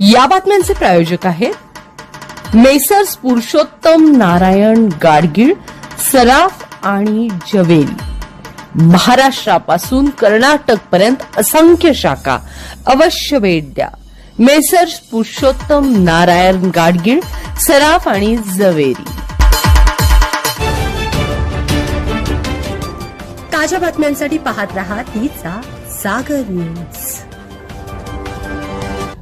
या बातम्यांचे प्रायोजक आहेत मेसर्स पुरुषोत्तम नारायण गाडगीळ सराफ आणि जवेरी महाराष्ट्रापासून कर्नाटक पर्यंत असंख्य शाखा अवश्य भेट द्या. मेसर्स पुरुषोत्तम नारायण गाडगीळ सराफ आणि जवेरी ताज्या बातम्यांसाठी पाहत रहा तिचा सागर न्यूज.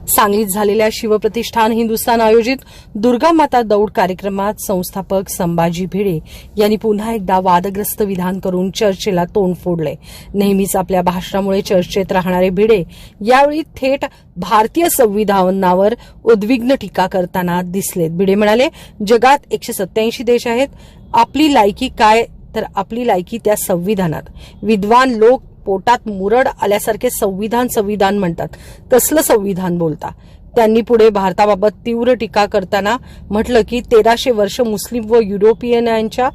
सांगलीत झालेल्या शिवप्रतिष्ठान हिंदुस्थान आयोजित दुर्गा माता दौड कार्यक्रमात संस्थापक संभाजी भिडे यांनी पुन्हा एकदा वादग्रस्त विधान करून चर्चेला तोंड फोडले. नेहमीच आपल्या भाषणामुळे चर्चेत राहणारे भिडे यावेळी थेट भारतीय संविधानावर उद्विग्न टीका करताना दिसलेत भिडे म्हणाले जगात एकशे सत्याऐंशी देश आहेत. आपली लायकी काय? तर आपली लायकी त्या संविधानात. विद्वान लोक पोटात मुरड आल्यासारखे संविधान संविधान म्हणतात. कसलं संविधान बोलता? त्यांनी पुढे भारताबाबत तीव्र टीका करताना म्हटलं की तेराशे वर्ष मुस्लिम व युरोपियनांच्या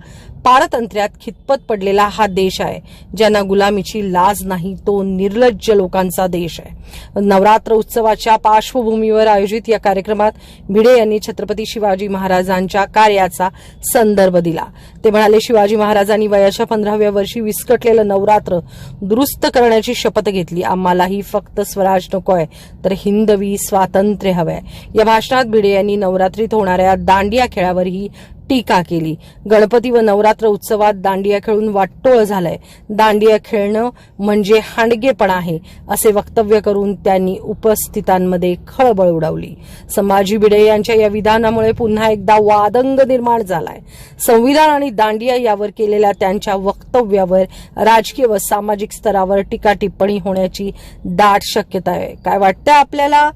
पारतंत्र्यात खितपत पडलेला हा देश आहे ज्यांना गुलामीची लाज नाही तो निर्लज्ज लोकांचा देश आहे. नवरात्र उत्सवाच्या पार्श्वभूमीवर आयोजित या कार्यक्रमात भिडे यांनी छत्रपती शिवाजी महाराजांच्या कार्याचा संदर्भ दिला. ते म्हणाले शिवाजी महाराजांनी वयाच्या पंधराव्या वर्षी विस्कटलेलं नवरात्र दुरुस्त करण्याची शपथ घेतली. आम्हालाही फक्त स्वराज नकोय तर हिंदवी स्वातंत्र्य हवंय. या भाषणात भिडे यांनी नवरात्रीत होणाऱ्या दांडिया खेळावरही टीका केली. गणपती व नवरात्र उत्सवात दांडिया खेळून वाटोळ झालंय. दांडिया खेळणं म्हणजे हांडगेपणा आहे असे वक्तव्य करून त्यांनी उपस्थितांमध्ये खळबळ उडवली. संभाजी भिडे यांच्या या विधानामुळे पुन्हा एकदा वादंग निर्माण झालाय. संविधान आणि दांडिया यावर केलेल्या त्यांच्या वक्तव्यावर राजकीय व सामाजिक स्तरावर टीका टिप्पणी होण्याची दाट शक्यता आहे. काय वाटतं आपल्याला?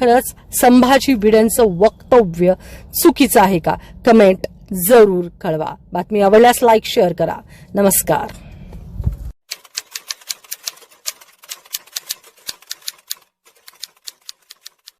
खरंच संभाजी भिडेंचं वक्तव्य चुकीचं आहे का? कमेंट जरूर कळवा. बातमी आवडल्यास लाईक शेअर करा. नमस्कार.